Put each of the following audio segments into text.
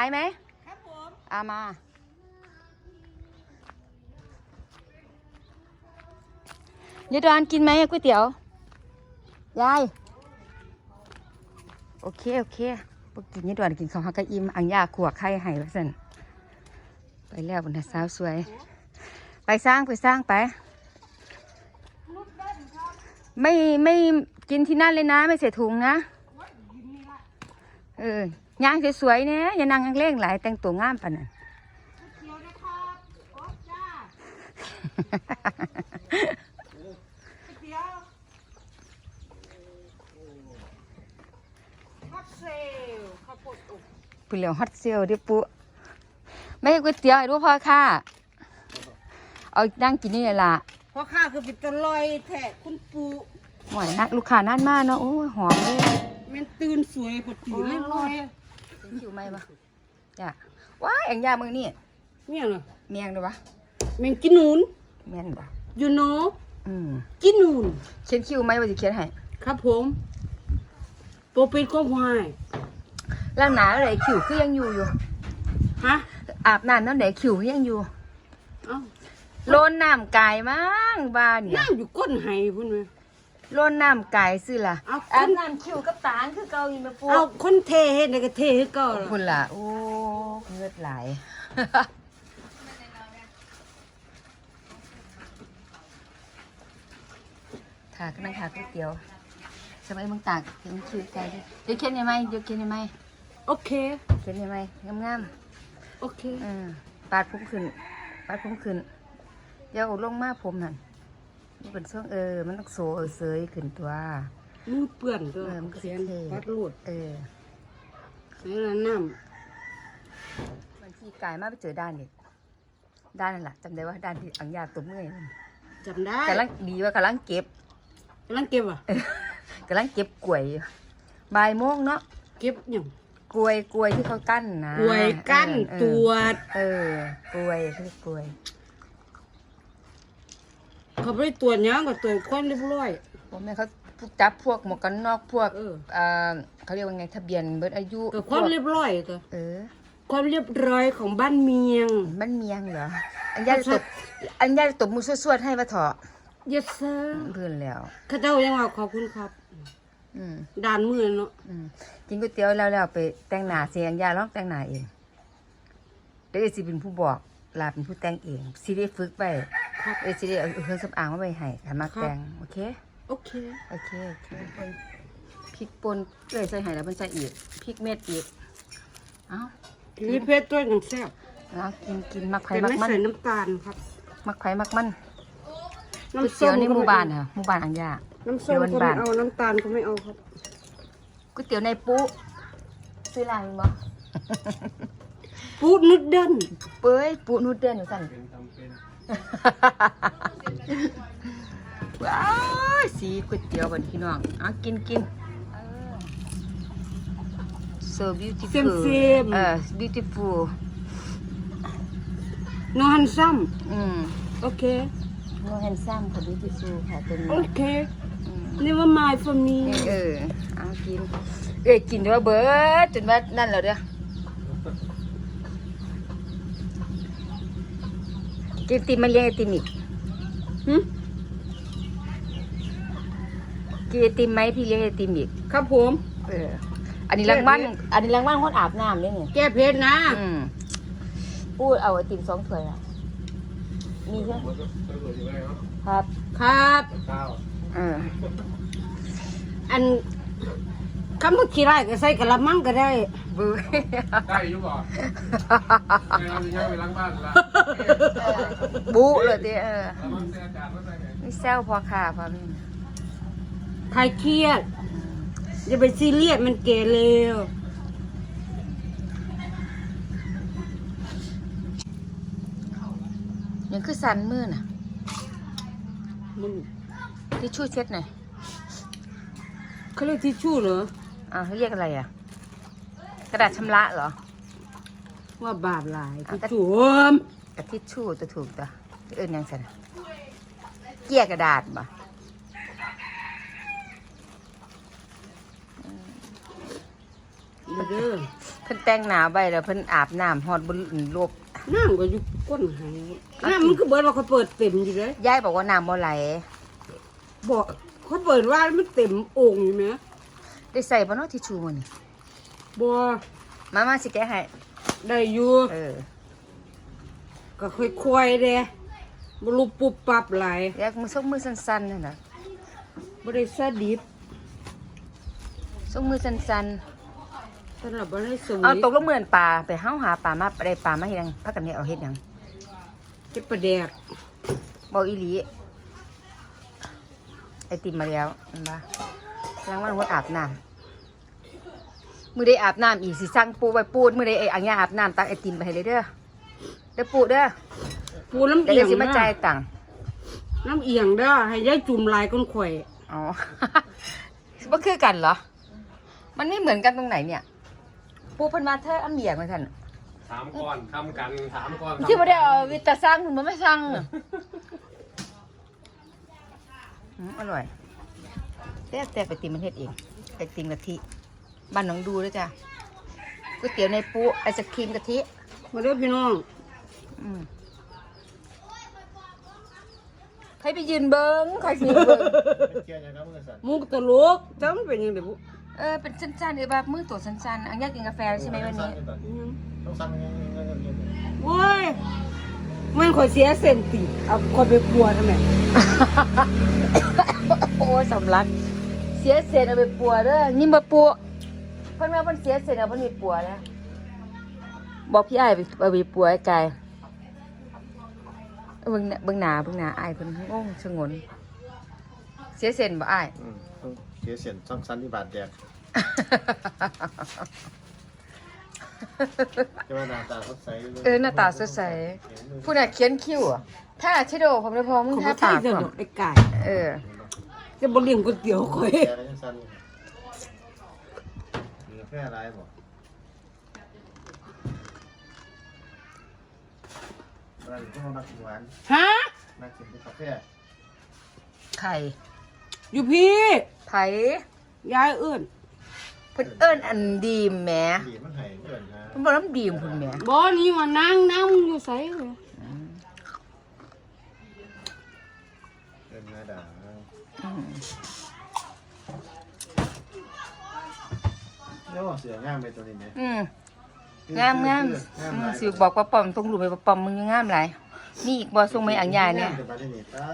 ายไหมครับผมอามายายดอนกินไหมก๋วยเตี๋ยว ยาย โอเค โอเคพวกกินยายดอนกินข้าวฮักกะอิ่มอังยาขวกไข่ให้ว่าสันไปแล้วบนทัสาวสวย ไปสร้างไปสร้างไป ไม่ไม่กินที่นั่นเลยนะ ไม่ใส่ถุงนะ เออ ย่างสวยๆเนี่ยอย่านั่งเร่งหลายแต่งตัวงามปานนั้นเขียวนะครับโอ๊จ้าเดี๋ยเซลข้าวโพดอบปุเหลียวฮอตเซลดี๋ยวปุไม่ให้ก๋วยเตี๋ยวให้รู้พ่อค่ะ เอานั่งกินนี่แหละล่ะเพราะคือป็นตะลอยแทะคุณปูหวานนักลูกค้านั่นมากเนาะโอ้ยหอมเลยมันตื่นสวยพอตื่นเรียบร้อย คิวไหมปะจ้ะว้ายแองยามึงนี่เนี่ยเหรอเมียงด้วยปะแมงกินนูนเมียนปะ you know อืมกินนูนเขียนคิวไหมว่าจะเขียนให้ครับผมโปรเป็นข้อควายร่างหนาอะไรคิวคือยังอยู่อยู่ฮะอาบน้ำนั่นไหนคิวคือยังอยู่เอ้าโลนน้ำกายมั้งบ้านเนี่ยน้ำอยู่ก้นไห้พุ่นไหมโลนน้ำกายซื้อล่ะเอาอาบคนน้ำคิวกับตาลคือเกาอีมาปูเอาคนเทเฮ็ดแล้วก็เทให้ก่อนคุณล่ะ โอ้เงือดไหล ถากนั่งถากก๋วยเตี๋ยวสมัยมึงตากเห็นคิวใจดิเดี๋ยวเขียนยังไงเดี๋ยวเขียนยังไงโอเค เขียนยังไงงามโอเคๆเออปาดผมขึ้น ปาดผมขึ้น เดี๋ยวเอาลงมาผมนั่น มันเป็นช่วงเออ มันต้องโซเออเสยขึ้นตัวมือเปื่อนตัวเออมันก็เสียนเท่ วัดรูดเออเสียนน้มันที่กายมาไปเจอด้านเด็กด้านนั่นแหละจำได้ว่าด้านที่อังยาตัวเมื่อยมันำจำได้กำลังดีว่ากำลังเก็บกำลังเก็บอะ กำลังเก็บกล้วยอยู่บ่ายโมงเนาะเก็บหยังกล้วยกล้วยที่เขากั้นนะกล้วยกั้นเออตรวจเออกล้วยเขาเรียกกล้วย เขาไปตรวจหยังก็ตรวจความเรียบร้อย ผมแม่เขาจับพวกหมวกกันนอกพวกเอออ่าเขาเรียกว่าไงทะเบียนเบิดอายุก็ความพกเรียบร้อยก็เออ ความเรียบร้อยของบ้านเมียง มันเมียงเหรอ อันยาจะตบ อันยาจะตบมือสวดๆให้ปะเถาะ yes sir เพื่อนแล้วข้าเจ้ายังว่าขอบคุณครับอืมด่านมือเนาะอืมกินก๋วยเตี๋ยวแล้วแล้วไปแต่งหน้าเสียงยาลองแต่งหน้าเองเดี๋ยวเอสิเป็นผู้บอกลาเป็นผู้แต่งเองสิได้ฝึกไป ครับ เอสิได้เอาเครื่องสำอางมาไปให้ค่ะมาแต่งโอเค โอเคโอเคโอเคพริกป่นเลยใส่ให้แล้วมันใส่อีกพริกเม็ดอีก เอ้ามีเพชรตัวหนึ่งแซ่บเอากินกินมักไผ่แต่มักไม่มันใส่น้ำตาลครับ มักไผ่มักมันก๋วยน้ำส้เตี๋ยวมในหมู่ก็บ้านไค่ะหมู่บ้านอังยา น้ำส้มเดี๋ยวก็บ้าไม่นเอา น้ำตาลก็ไม่เอาครับก๋วยเตี๋ยวในปุ๊ซื้อร้านมั้งปูนุดเดิลเป้ยปูนูดเดินอยู่สั่น ว้าวสีก๋วยเตี๋ยวบัดนพี่น้องอะกินกิน so beautiful เซียมเซียมเออ beautiful นอนซ้อืมำโอเค no handsome ค่ะ beautiful ค่ะตัวนี้โอเคอืม never mind for me เออเอากิน เอ้ยกินด้วยเบิดจนว่านั่นแล้วเด้อ กินไอติมมาเลี้ยงไอติมอีกหึกินไอติมไหมพี่เลี้ยงไอติมอีกครับผม เออ อันนี้รางวัลอันนี้รางวัลคนอาบน้ำเนี่ยนี่แก้เพชรนะ อืมพูดเอาไอติมสองถ้วยอะมีใช่ไหมครับ ครับ เออ อัน คำว่าขี้ไร่ก็ใส่กระมังก็ได้บูได้อยู่บ่ไม่เราจะย้ายไปล้างบ้านละบูเลยดิเออแล้วมันเสียการว่าไงนี่แซวพอค่ะพอพี่ใครเครียดอย่าไปซีเรียสมันเกเร็วยังคือสันมือน่ะมันที่ช่วยเช็ดหน่อยเขาเรียกทิชชู่เหรอ อ่าเขาเรียกอะไรอะ กระดาษชำระเหรอ ว่าบาปหลายอะทิชชู่โอมกระทิชชู่จะถูกตัวเอินยังไงเกลี่ยกระดาษบ่เด้อขพิ่นแต่งหน้าไว้แล้วเพิ่นอาบน้ำฮอดบนลบน้ำก็อยู่ก้นหายน้ำมันคือเบิดว่าเขาเปิดเต็มอยู่เลยยายบอกว่าน้ำบ่ไหลบอกเขาเปิดว่ามันเต็มโอ่งอยู่ไหม ได้ใส่บ่เนาะทิชชู่มื้อนี้บัวมามาสิแกะให้ได้อยู่เออก็ค่อยๆเด้บรูปุบปับไหลายอยากมือส่งมือสั้นๆนั่นน่ะบ่ได้สะดิบส่งมือสั้นสำหรับบ่ได้สวๆเอายตกลงเหมือนปลาไปเฮาหาปลามาได้ปลามาเฮ็ดหยังพักกันเฮ็ดเอาเฮ็ดหยังเก็บประแดกบอกอีหลีไอติมมาแล้วเห็นปะ ล้างวันวันอาบน้ำมือได้อาบน้ำอีกสิสั่งปูไว้ปูดมือได้ไอ้อังยาอาบน้ำตักไอติมไปให้เลยเด้อเด้อปูเด้อปูน้ำเดี๋ยวเอียเดี๋ยวงสิมานะจ่ายตังค์น้ำเอียงเด้อให้ยายจุ่มลายก้นข่อยอ๋อ มันคือกันเหรอ มันไม่เหมือนกันตรงไหนเนี่ย ปูเพันมาเธออันเบียกมาท่านถามก่อนทำกันถามก่อนที่ไม่ได้เอาวิตาสร้างคุณมันไม่สร้างอืมอร่อย แต่แต่ไปติมมันเฮ็ดเองไอติมกะทิบ้านหนองดูด้วยจ้ะก๋วยเตี๋ยวในปูไอศครีมกะทิมาเด้อพี่น้องอืมใครไปยืนเบิ้งใครสิยืนเบิ้งเกี่ยวยังครับเมื่อสันมุกตลกจำเป็นยังไงบุเออเป็นสั้นๆเออแบบมือตัวสั้นๆอันอยากกินกาแฟใช่ไหมวันนี้ต้องสั่งยังยังยังยังยังโว้ยมันข่อยเสียเส้นตีเอาข่อยไปปัวทำไมโอ้ยสำลัก เสียเศษเอาไปปัวเด้อนี่มาปัวเพิ่นว่าเพิ่นเสียเศษเอาเพิ่นมีปัวแล้วบอกพี่อ้ายไปเอาไปปัวไอ้ไก่เบิ่งหน้าเบิ่งหน้าเบิ่งหน้าอ้ายเพิ่นงงชะงน เสียเศษบ่อ้ายต้องเกี่ยวเสียนต้องสั่นที่บาดแดกจะว่าหน้าตาสดใสเออหน้าตาสดใสผู้น่ะเขียนคิ้วอะถ้าชิโดผมเลยพอมึงข่อยทาบ่ปากใช่ก่อนดอกไอ้ไก่ เออ จะบ่เลี้ยงก๋วยเตี๋ยวข่อยแกยังสั่นมีแค่ไรบ่อะไรก็นักหวานฮะนักกินกาแฟไข่อยู่พี่ไผ่ยายเอื้อนเพิ่นเอิ้นอันดีมแหมดีมันให้เพื่อนนะ เพิ่นบอกน้ำดีมพุ่นแหมบ่นี่ว่านั่งนั่งอยู่ไสเลย เพื่อนนาด่า อืม แล้วเสืองามไปตัวนี้ไหมอืมงามงามอืมสิบอกว่าปอมต้องรู้ไปว่าปอมมึงยังงามหลายมีอีกบ่ส่งมาอังยาเนี่ย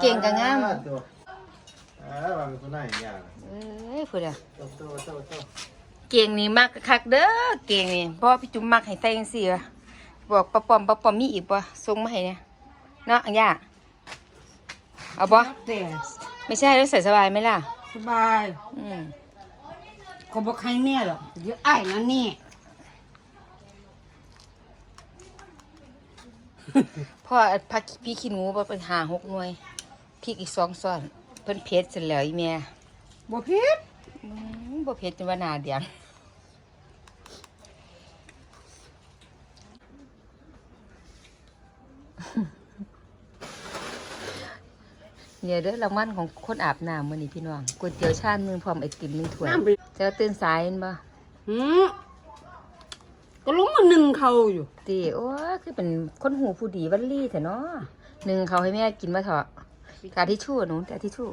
เก่งกับงามอ่าบางคนน่าอย่างเอ้ยพุ่นอะโตโตโตโตเก่งนี่มักคักเด้อเก่งนี่เพราะว่าพี่จุ๋มมักให้ใส่จังซี่ว่ะบอกปอปอมปอปอมมีอีกบ่ส่งมาให้เนี่ยเนาะอังยาเอาบ่แต่ ไม่ใช่แล้วใส่สบายไหมล่ะ สบายอืมเขาบอกใครแน่หรอกเดี๋ยวไอ้ายนั่นนี่พ่อพักพี่ขี้หนูบ่เป็นหาหกหน่วยพริกอีกสองซ้อน เพิ่นเผ็ดเสร็จแล้วอีแม่บ่ผิด อืมบ่เผ็ดจนว่าหน้าเดียง เนี่ยเด้อรางวัลของคนอาบน้ำมื้อนี้พี่น้องก๋วยเตี๋ยวชามหนึงพร้อมไอติมหนึงถ้วยน้ำไปจะตื่นสายเห็นบ่หืมก็ลงมาหนึ่งเขาอยู่ ติโอ้ยคือเป็นคนหูผู้ดีวันลี่แท้เนาะหนึ่งเขาให้แม่กินมาเถอะกาทิชชู่หนูแต่ทิชชู่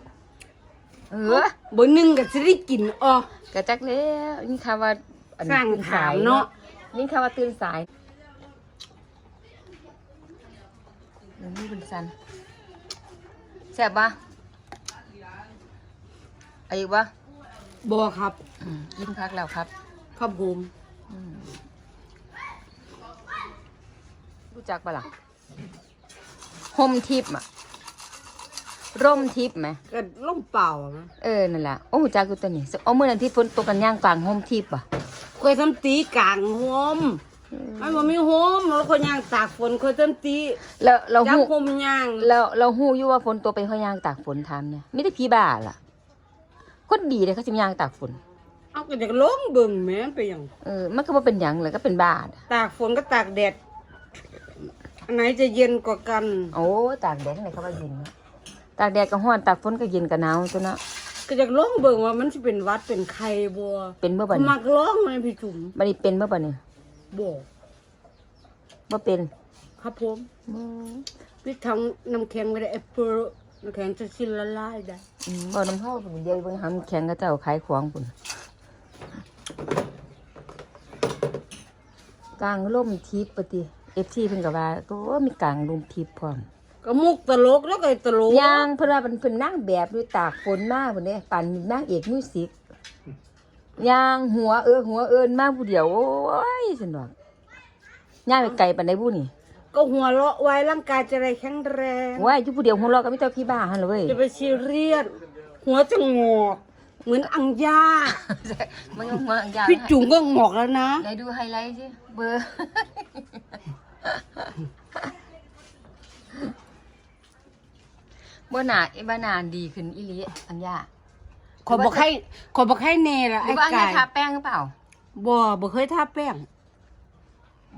เออบ่หนึ่งก็สิได้กินอ๋อ กระจักแล้วนี่ค่ะว่าอันสร้างตื่นสายถามเนาะนี่ค่ะว่าตื่นสายเดี๋ยวนี่เป็นสัน แซ่บปะเอาอีกปะบ่ครับ อืมยิ้มพักแล้วครับ ครับผมอืมรู้จักปะล่ะห่มทิพย์อะร่มทิพย์ไหมก็ล่มเปล่าอะนะเออ นั่นแหละ โอ้หูจักกูตัวนี้เอาเมื่อนั้นที่ฝนตกกันย่างกลางห่มทิพย์อะเคยทำตีกลางโฮม มันบ่มีโฮมแล้วคนย่างตากฝนเคยทำตีแล้วเราจับหูโฮมย่างเราเราหูอยู่ว่าฝนตัวไปเขายางตากฝนทำเนี่ยไม่ได้พีบ้าล่ะคนดีเลยเขาจะยางตากฝนเอาก็จะลงเบิ่งแหม่ไปหยังเออมันก็บ่เป็นหยังเลยก็เป็นบ้าอะตากฝนก็ตากแดดอันไหนจะเย็นกว่ากัน โอ้ตากแดดไหนเขาว่าเย็นเนอะตากแดดก็ร้อนตากฝนก็เย็นก็หนาวตัวเนาะก็จะลงเบิ่งว่ามันสิเป็นหวัดเป็นไข้บ่เป็นเมื่อเขาบัดนี้มักร้องไหมพี่จุ๋มบัดนี้เป็นเมื่อบัดนี้ บ่บ่เป็นครับผมพี่ทางน้ำแข็งไม่ได้แอปเปิลน้ำแข็งจะสิ้นละลายได้อืมบ่น้ำเฮาพุ่นเดียวเบิ่งหำแข็งก็เจ้าขายของพุ่นกลางล่มทิพย์ปฏิ FT เพิ่นก็ว่าก็มีกลางลมทิพย์พร้อมก็มุกตลกแล้วก็ตลกยางเพิ่นว่าเพิ่นเพิ่นนั่งแบบด้วยตากฝนมาพุ่นเด้ปั่นนางเอกมิวสิก ยางหัวเออหัวเอินมาผู้เดียวโอ้ยซั่นดอกย่างไปไกลปานใดบุนี่ก็หัวเราะไว้ร่างกายจะได้แข็งแรงว่าอยู่ผู้เดียวหัวเราะก็มีแต่พี่บ้าหั่นเลยเว้ยจะไปซีเรียสหัวจะงอกเหมือนอังยามันก็หัวอังยางพี่จุ๋งก็งอกแล้วนะไหนดูไฮไลท์สิเบอร์บ่หนาเอ้บ่หนาดีขึ้นอีหลีอังยา ขอบอกให้ขอบอกให้เนละหรืไอ้อว่าอังไก่ยาทาแป้งหรือเปล่าบ่บ่เคยทาแป้ง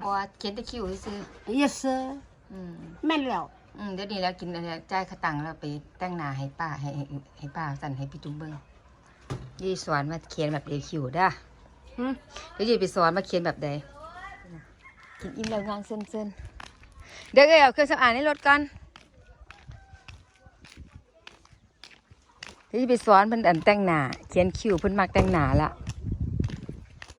บ่เขียนแตะคิ้วซื่อ yes sir ๆอืมแม่นแล้ว อืมเดี๋ยวนี้แล้วกินอันเนี้ยจ่ายค่าตังค์แล้วไปแต่งหน้าให้ป้าให้ให้ให้ป้าสั่นให้พี่จุ๊บเบิ่งยี่สอนมาเขียนแบบเดคิวด้าหึ เดี๋ยวยี่ไปสอนมาเขียนแบบใดกินอิ่มแล้วงางเส้นๆเดี๋ยวก็เอาเครื่องสำอางในรถกัน ที่ไปสอนเพิ่นอันแต่งหน้าเขียนคิ้วเพิ่นมักแต่งหน้าละ